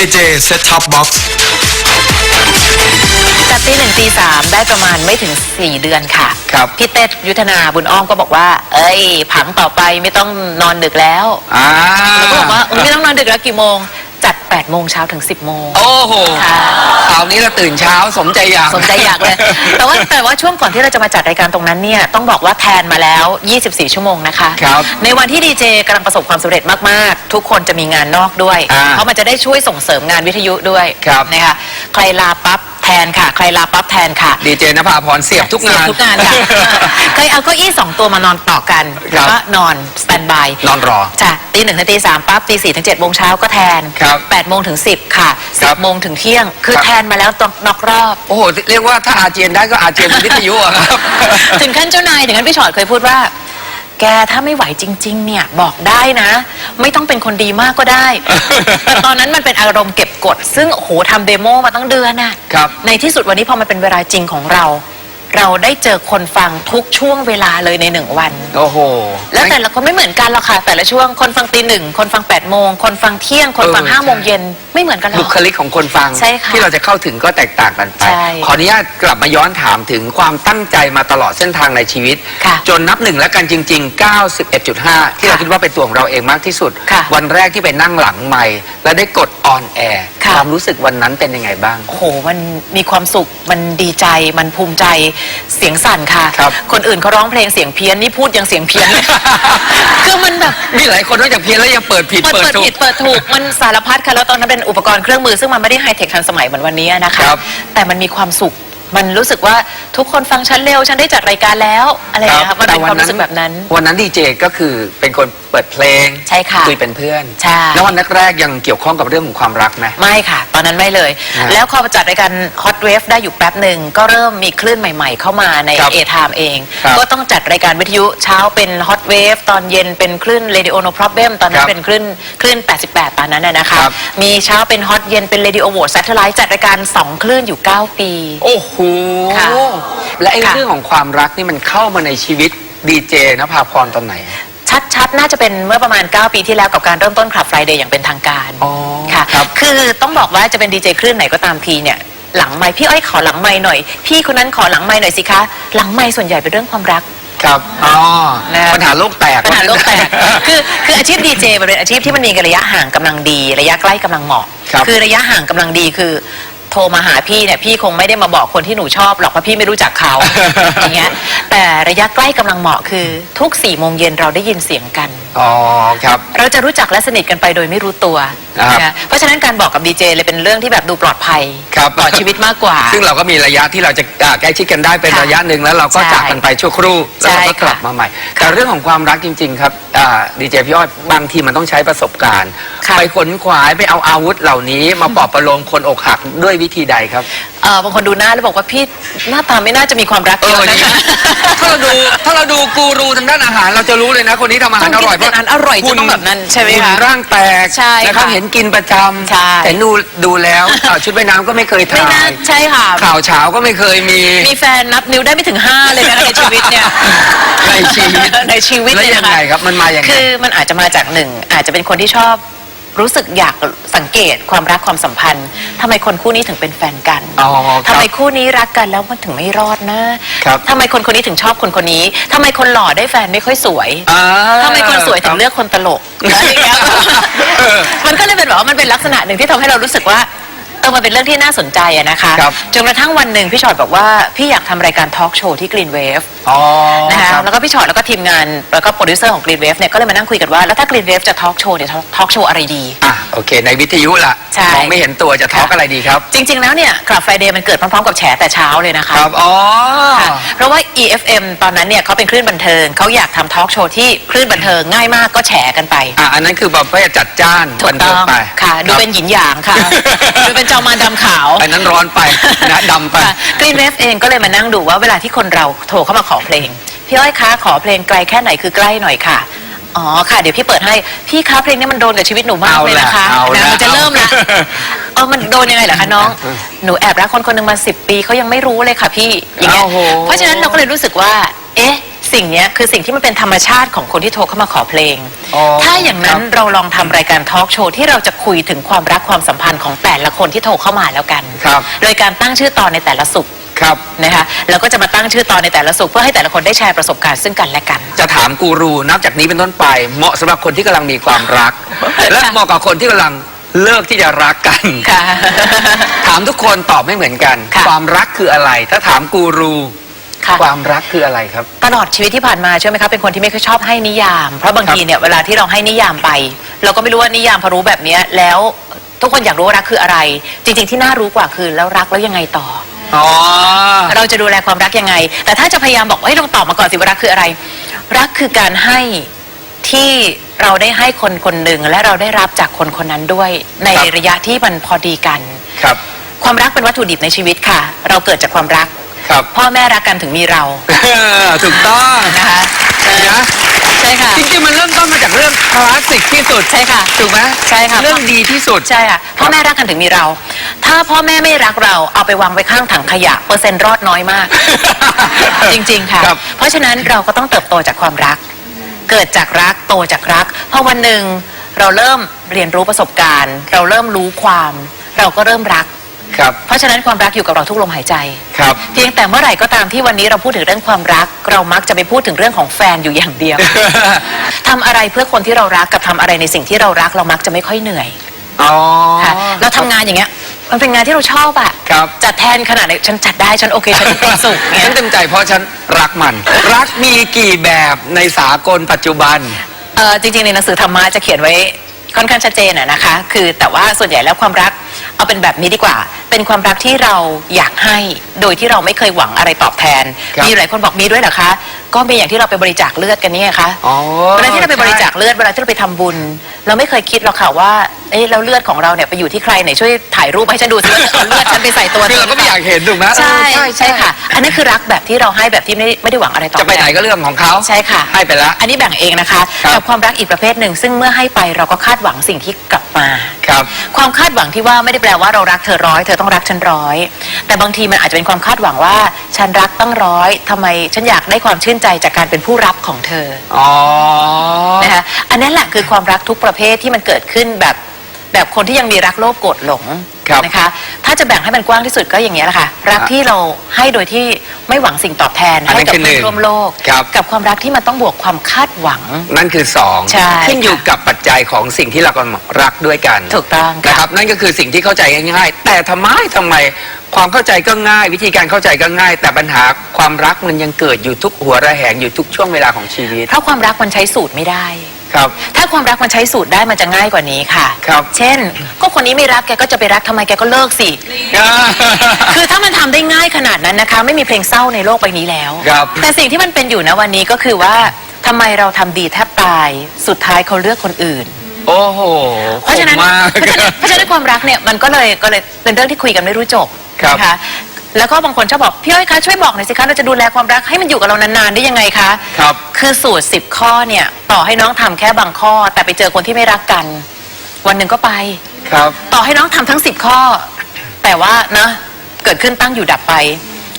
AJ Set Top Box จัดตีหนึ่งตีสามได้ประมาณไม่ถึง 4 เดือนค่ะ ครับ พี่เต้ยุทธนาบุญอ้อมก็บอกว่า เอ้ย ผังต่อไปไม่ต้องนอนดึกแล้วอ่าแล้วก็บอกว่าเอ้ยไม่ต้องนอนดึกแล้วกี่โมง จัด 8 โมงเช้าถึง 10 โมง โอ้โหค่ะ คราวนี้เราตื่นเช้าสมใจอยากสนใจอยากเลย แต่ว่าแต่ว่าช่วงก่อนที่เราจะมาจัดรายการตรงนั้นเนี่ย ต้องบอกว่าแทนมาแล้ว 24 ชั่วโมงนะคะ ครับ ในวันที่ดีเจกำลังประสบความสำเร็จมาก ๆ ทุกคนจะมีงานนอกด้วย อ่าเพราะมันจะได้ช่วยส่งเสริมงานวิทยุด้วยครับ นะคะใครลาปั๊บแท นค่ะ ใครลาปั๊บแทนค่ะดีเจนภาพรเสียบทุกงานเสียบทุกงานค่ะ เคยเอาเก้าอี้สองตัวมานอนต่อกันครัแล้วบก็นอนสแตนบายนอนรอ จ้ะตีหนึ่งถึงตีสามปั๊บตีสี่ถึงเจ็ดโมงเช้าก็แทนครับแปดโมงถึงสิบค่ะคสิรับบโมงถึงเที่ยง คือครับ แทนมาแล้วตอนนอกรอบ โอ้โห เรียกว่าถ้าอาเจียนได้ก็อาเจียนเป็นวิทยุอะครับ ถึงขั้นเจ้านายถึงขั้นพี่ชอดเคยพูดว่า แกถ้าไม่ไหวจริง ๆ เนี่ยบอกได้นะ ไม่ต้องเป็นคนดีมากก็ได้ แต่ตอนนั้นมันเป็นอารมณ์เก็บกด ซึ่งโอ้โหทำเดโมมาตั้งเดือนน่ะครับ ในที่สุดวันนี้พอมันเป็นเวลาจริงของเรา เราได้เจอคนฟังทุกช่วงเวลาเลยในหนึ่งวัน โอ้โห แล้วแต่ละคนไม่เหมือนกันหรอกค่ะ แต่ละช่วงคนฟังตีหนึ่งคนฟัง8ปดโมงคนฟังเที่ยง คนฟังเออ ห้าโมงใช่เย็นไม่เหมือนกันหรบุอก คลิกของคนฟัง ใช่ค่ะที่เราจะเข้าถึงก็แตกต่างกันไป ใช่ขออนุญาตกลับมาย้อนถามถึงความตั้งใจมาตลอดเส้นทางในชีวิต ค่ะจนนับหนึ่งแล้วกันจริง ๆ 91.5 ที่เราค่ะคิดว่าเป็นตัวของเราเองมากที่สุด ค่ะวันแรกที่ไปนั่งหลังไมค์และได้กด ออนแอร์ค่ะ ความรู้สึกวันนั้นเป็นยังไงบ้าง โอ้โห มันมีความสุข มันดีใจ มันภูมิใจ เสียงสั่นค่ะ ครับ คนอื่นเขาร้องเพลงเสียงเพี้ยน นี่พูดยังเสียงเพี้ยนเลย คือมันแบบ มีหลายคนนอกจากเพี้ยนแล้วยังเปิดผิดเปิดเปิดเปิดถูผิก ดเปิดถูก มันสารพัดค่ะ แล้วตอนนั้นเป็นอุปกรณ์เครื่องมือ ซึ่งมันไม่ได้ไฮเทคทันสมัยเหมือนวันนี้นะคะ ครับแต่มันมีความสุข มันรู้สึกว่าทุกคนฟังฉันเร็วฉันได้จัดรายการแล้วอะไรอย่างเงี้ยค่ะมันเป็นความรู้สึกแบบนั้น วันนั้นดีเจก็คือเป็นคนเปิดเพลงใช่ค่ะคุยเป็นเพื่อนใช่แล้ววันแรกๆยังเกี่ยวข้องกับเรื่องของความรักไหมไม่ค่ะ ตอนนั้นไม่เลยฮะแล้วพอจัดรายการ Hot Wave ได้อยู่แป๊บหนึ่งก็เริ่มมีคลื่นใหม่ๆ เข้ามาในครับ A Time เองครับก็ต้องจัดรายการวิทยุเช้าเป็น Hot Wave ตอนเย็นเป็นคลื่น Radio No Problem ตอนนั้ครันบเป็นคลื่นคลื่น 88 ตอนนั้นน่ะนะคะครับมีเช้าเป็น Hot เย็นเป็น Radio World Satellite จัดรายการ2คลื่นอยู่ 9 ปีโอ้โหค่ะและไอ้ค่ะ เรื่องของความรักนี่มันเข้ามาในชีวิตดีเจนภาพรตอนไหน ชัดๆ น่าจะเป็นเมื่อประมาณ 9 ปีที่แล้วกับการเริ่มต้นคลับ Friday อย่างเป็นทางการอ๋อค่ะ ครับ คือต้องบอกว่าจะเป็นดีเจคลื่นไหนก็ตามทีเนี่ย หลังไมค์พี่อ้อยขอหลังไมค์หน่อย พี่คนนั้นขอหลังไมค์หน่อยสิคะ หลังไมค์ส่วนใหญ่เป็นเรื่องความรัก ครับอ๋อนะ ปัญหาโลกแตกปัญหาโลกแตก คือคืออาชีพดีเจมันเป็นอาชีพที่มันมีระยะห่างกำลังดี ระยะใกล้กำลังเหมาะครับ อระยะห่างกำลังดีคือ โทรมาหาพี่เนี่ยพี่คงไม่ได้มาบอกคนที่หนูชอบหรอกเพราะพี่ไม่รู้จักเขา อย่างเงี้ยแต่ระยะใกล้กำลังเหมาะคือทุกสี่โมงเย็นเราได้ยินเสียงกัน อ๋อครับ เราจะรู้จักและสนิทกันไปโดยไม่รู้ตัวครับ นะคะเพราะฉะนั้นการบอกกับดีเจเลยเป็นเรื่องที่แบบดูปลอดภัยครับต่อชีวิตมากกว่า ซึ่งเราก็มีระยะที่เราจะอ่าใกล้ชิดกันได้เป็นค่ะระยะหนึ่งแล้วเราก็ใช่จากกันไปชั่วครู่แล้วเราก็ใช่กลับค่ะมาใหม่ แต่เรื่องของความรักจริง ๆ ครับดีเจพี่อ้อยบางทีมันต้องใช้ประสบการณ์ ค่ะ ไปขนขวายไปเอาอาวุธเหล่านี้มาปลอบประโลมคนอกหักด้วยวิธีใดครับ เออบางคนดูหน้าแล้วบอกว่าพี่หน้าตาไม่น่าจะมีความรักเอเยออะนี่นะคะ ถ้าเราดูถ้าเราดูกูรูทางด้านอาหาร เราจะรู้เลยนะคนนี้ทำอาหารอร่อยต้องกินอาหารอร่อยจะต้องแบบนั้นใช่ไหมคะหุ่นร่างแตกใช่นะครับค่ะเห็นกินประจำใช่แต่ดูดูแล้วอ่าชุดว่ายน้ำก็ไม่เคยไม่ถ่าน่ายใช่ค่ะ ข่าวเช้าก็ไม่เคยมี มีแฟนนับนิ้วได้ไม่ถึงห้าเลยนะคะในชีวิตเนี่ย ในชีวิต ในชีวิตแล้วเลยยันะงคะไงครับมันมาอย่างไง คือมันอาจจะมาจากหนึ่งอาจจะเป็นคนที่ชอบ รู้สึกอยากสังเกตความรักความสัมพันธ์ทำไมคนคู่นี้ถึงเป็นแฟนกันอ๋อครับทำไมคู่นี้รักกันแล้วมันถึงไม่รอดนะครับ ทำไมคนคนนี้ถึงชอบคนคนนี้ทำไมคนหล่อได้แฟนไม่ค่อยสวย อ่าทำไมคนสวยถึงเลือกคนตลกอะไรอย่างเงี้ยเออมันก็เลยเป็นแบบว่ามันเป็นลักษณะหนึ่งที่ทำให้เรารู้สึกว่า เออมันเป็นเรื่องที่น่าสนใจอะนะคะครับ จนกระทั่งวันหนึ่งพี่ชอตบอกว่าพี่อยากทำรายการทอล์กโชว์ที่กรีนเวฟอ๋อนะคะครับแล้วก็พี่ชอตแล้วก็ทีมงานแล้วก็โปรดิวเซอร์ของ Green Wave เนี่ยก็เลยมานั่งคุยกันว่าแล้วถ้า Green Wave จะทอล์กโชว์เนี่ยทอล์กโชว์อะไรดี อะโอเค ในวิทยุล่ะใช่ มองไม่เห็นตัวจะทอล์กค่ะอะไรดีครับจริง ๆ แล้วเนี่ยคลับไฟเดย์มันเกิดพร้อมๆกับแฉแต่เช้าเลยนะคะ ครับอ๋อ ค่ะเพราะว่า EFM ตอนนั้นเนี่ยเขาเป็นคลื่นบันเทิง เขาอยากทำทอล์กโชว์ที่คลื่นบันเทิงง่ายมากก็แฉกันไปอะอันนั้นคือแบบเพื่อจัดจ้านถูบักนต้เทิองงไปค่ะ ดูรับเป็นหยินหยางค่ะ ดูเป็นจอมมารดำขาว อันนั้นร้อนไปนะดำไปกรีนเวฟเองก็เลยมานั่งดูว่าเวลาที่คนเราโทรเข้ามาขอเพลง พี่อ้อยคะขอเพลงไกลแค่ไหนคือใกล้หน่อยค่ะอ๋อค่ะเดี๋ยวพี่เปิดให้พี่คะเพลงนี้มันโดนกับชีวิตหนูมากเอาเลยนะคะละเอาละนะมันจะเริ่มละเอาเออมันโดนยังไงเหรอคะน้อง หนูแอบรักคนคนหนึ่งมาสิบปีเขายังไม่รู้เลยค่ะพี่อย่างเงี้ยโอ้โหเพราะฉะนั้นเราก็เลยรู้สึกว่า เอ๊ะ สิ่งเนี้ยคือสิ่งที่มันเป็นธรรมชาติของคนที่โทรเข้ามาขอเพลง อ๋อถ้าอย่างนั้นครับเราลองทำรายการทอล์กโชว์ที่เราจะคุยถึงความรักความสัมพันธ์ของแต่ละคนที่โทรเข้ามาแล้วกันครับ โดยการตั้งชื่อตอนในแต่ละสุขครับ นะคะแล้วก็จะมาตั้งชื่อตอนในแต่ละสุขเพื่อให้แต่ละคนได้แชร์ประสบการณ์ซึ่งกันและกัน จะถามกูรูนับจากนี้เป็นต้นไป เหมาะสำหรับคนที่กำลังมีความรัก และเหมาะกับคนที่กำลังเลิกที่จะรักกัน ค่ะ ถามทุกคนตอบไม่เหมือนกัน ค่ะ ความรักคืออะไร ถ้าถามกูรู ค่ะ ความรักคืออะไรครับ ตลอดชีวิตที่ผ่านมาใช่ไหมครับเป็นคนที่ไม่ค่อยชอบให้นิยาม เพราะบางครับทีเนี่ยเวลาที่เราให้นิยามไป เราก็ไม่รู้ว่านิยามพอรู้แบบเนี้ยแล้วทุกคนอยากรู้ว่ารักคืออะไร จริง ๆ ที่น่ารู้กว่าคือแล้วรักแล้วยังไงต่อ อ๋อ เราจะดูแลความรักยังไง แต่ถ้าจะพยายามบอกว่าให้ลองตอบมาก่อนสิว่ารักคืออะไร รักคือการให้ที่เราได้ให้คนคนหนึ่งและเราได้รับจากคนคนนั้นด้วย ในครับ ระยะที่มันพอดีกัน ครับ ความรักเป็นวัตถุดิบในชีวิตค่ะ เราเกิดจากความรัก ครับพ่อแม่รักกันถึงมีเราถูกต้องนะคะเออนะใช่ค่ะ จริงๆมันเริ่มต้นมาจากเรื่องคลาสสิกที่สุดใช่ค่ะ ถูกไหมใช่ค่ะ เรื่องดีที่สุดใช่ค่ะพ่อแม่รักกันถึงมีเรา ถ้าพ่อแม่ไม่รักเราเอาไปวางไว้ข้างถังขยะ เปอร์เซ็นต์รอดน้อยมาก จริง ๆ ค่ะครับเพราะฉะนั้นเราก็ต้องเติบโตจากความรัก เกิดจากรักโตจากรักพอวันหนึ่งเราเริ่มเรียนรู้ประสบการณ์ เราเริ่มรู้ความ เราก็เริ่มรัก ครับเพราะฉะนั้นความรักอยู่กับเราทุกลมหายใจ ครับ เพียงแต่เมื่อไหร่ก็ตามที่วันนี้เราพูดถึงเรื่องความรัก เรามักจะไปพูดถึงเรื่องของแฟนอยู่อย่างเดียว ทำอะไรเพื่อคนที่เรารักกับทำอะไรในสิ่งที่เรารักเรามักจะไม่ค่อยเหนื่อยอ๋อ ค่ะเราทำงานอย่างเงี้ย มันเป็นงานที่เราชอบอะครับ จัดแทนขนาดไหนฉันจัดได้ฉันโอเคฉันมีความสุขฉัเงี้นยเต็มใจเพราะฉันรักมัน รักมีกี่แบบในสากลปัจจุบัน เออจริงๆในหนังสือธรรมะจะเขียนไว้ค่อนข้างชัดเจนอะนะคะ คือแต่ว่าส่วนใหญ่แล้วความรัก เอาเป็นแบบนี้ดีกว่า เป็นความรักที่เราอยากให้ โดยที่เราไม่เคยหวังอะไรตอบแทน ครับ มีหลายคนบอกมีด้วยเหรอคะ ก็มีอย่างที่เราไปบริจาคเลือดกันเนี่ยค่ะอ๋อเวลาที่เราไปบริจาคเลือดเวลาที่เราไปทำบุญ เราไม่เคยคิดหรอกค่ะว่าเอ๊ะแล้วเลือดของเราเนี่ยไปอยู่ที่ใครไหนช่วยถ่ายรูปให้ฉันดูสิว่าเอาเลือดฉันไปใส่ตัวคือเราก็ไม่อยากเห็นถูกไหมใช่เออใช่ค่ะ อันนี้คือรักแบบที่เราให้แบบที่ไม่ได้ไม่ได้หวังอะไรตอบจะไปไหนแทนก็เรื่องของเขาใช่ค่ะ ให้ไปละ อันนี้แบ่งเองนะคะครับ กับความรักอีกประเภทหนึ่ง ซึ่งเมื่อให้ไปเราก็คาดหวังสิ่งที่กลับมา ครับ ความคาดหวังที่ว่าไม่ได้แปลว่าเรารักเธอร้อยเธอต้องรักฉันร้อย แต่บางทีมันอาจจะเป็นความคาดหวังว่า ฉันรักตั้งร้อยทำไมฉันอยากได้ความชื่นใจจากการเป็นผู้รับของเธอ อ๋อ นะคะอันนั้นแหละคือความรักทุกประเภทที่มันเกิดขึ้นแบบ แบบคนที่ยังมีรักโลภโกรธหลงครับนะคะ ถ้าจะแบ่งให้มันกว้างที่สุดก็อย่างนี้ยแหละค่ะ รักครับที่เราให้โดยที่ไม่หวังสิ่งตอบแทนอันนั้ให้นกับคือหนึ่เพื่อนงร่วมโลก ครับ กับความรักที่มันต้องบวกความคาดหวัง นั่นคือสองใช่ขึ้นอยู่กับปัจจัยของสิ่งที่เรากำลังรักด้วยกันถูกต้องนะค่ะครับ นั่นก็คือสิ่งที่เข้าใจง่ายๆ แต่ทำไมทำไม ความเข้าใจก็ง่าย วิธีการเข้าใจก็ง่าย แต่ปัญหาความรักมันยังเกิดอยู่ทุกหัวระแหงอยู่ทุกช่วงเวลาของชีวิต เพราะความรักมันใช้สูตรไม่ได้ ครับ ถ้าความรักมันใช้สูตรได้มันจะง่ายกว่านี้ค่ะ ครับ เช่น ก็คนนี้ไม่รักแกก็จะไปรักทำไมแกก็เลิกสิ คือถ้ามันทำได้ง่ายขนาดนั้นนะคะ ไม่มีเพลงเศร้าในโลกใบนี้แล้ว ครับ แต่สิ่งที่มันเป็นอยู่นะวันนี้ก็คือว่าทำไมเราทำดีแทบตาย สุดท้ายเขาเลือกคนอื่น โอ้โหเพราะฉะนั้นขมมาก เพราะฉะนั้นเพราะฉะนั้นความรักเนี่ยมันก็เลยก็เลยเป็นเรื่องที่คุยกันไม่รู้จบครับนะคะ แล้วก็บางคนชอบบอกพี่อ้อยคะช่วยบอกหน่อยสิคะเราจะดูแลความรักให้มันอยู่กับเรานานๆได้ยังไงคะครับ คือสูตรสิบข้อเนี่ยต่อให้น้องทำแค่บางข้อ แต่ไปเจอคนที่ไม่รักกัน วันหนึ่งก็ไป ครับ ต่อให้น้องทำทั้งสิบข้อ แต่ว่านะเกิดขึ้นตั้งอยู่ดับไป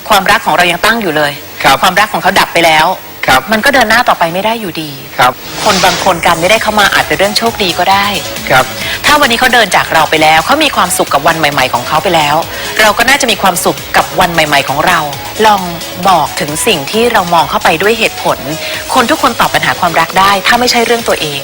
ความรักของเรายังตั้งอยู่เลย ครับ ความรักของเขาดับไปแล้ว ครับมันก็เดินหน้าต่อไปไม่ได้อยู่ดี ครับคนบางคนการไม่ได้เข้ามาอาจเป็นเรื่องโชคดีก็ได้ ครับถ้าวันนี้เขาเดินจากเราไปแล้วเขามีความสุขกับวันใหม่ ๆ ของเขาไปแล้ว เราก็น่าจะมีความสุขกับวันใหม่ ๆ ของเรา ลองบอกถึงสิ่งที่เรามองเข้าไปด้วยเหตุผล คนทุกคนตอบปัญหาความรักได้ ถ้าไม่ใช่เรื่องตัวเอง